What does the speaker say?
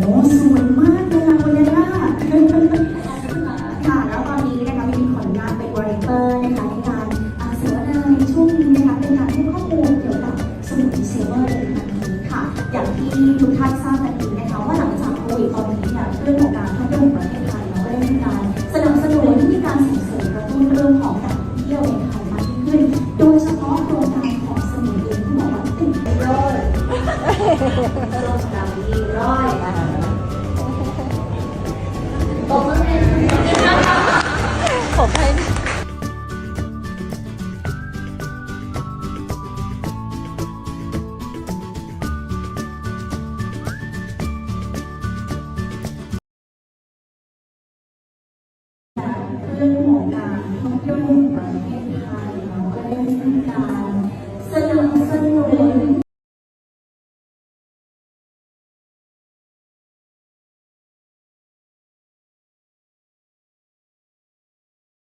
โอ้สวยมากเลยค่ะคุณยาย่าค่ะ แล้วตอนนี้นะคะมีผลงานเป็นวอร์เตอร์นะคะในการอ่าเสวนาในช่วงนี้นะคะเป็นการให้ข้อมูลเกี่ยวกับสมุนเซเวอร์ในครั้งนี้ค่ะ อย่างที่ทุกท่านทราบกันดีนะคะว่าหลังจากโควิดตอนนี้เนี่ยเรื่องของการท่องเที่ยวของประเทศไทย ผมให้เรื่องของการท่องเที่ยวในประเทศไทยเราก็ได้มีการ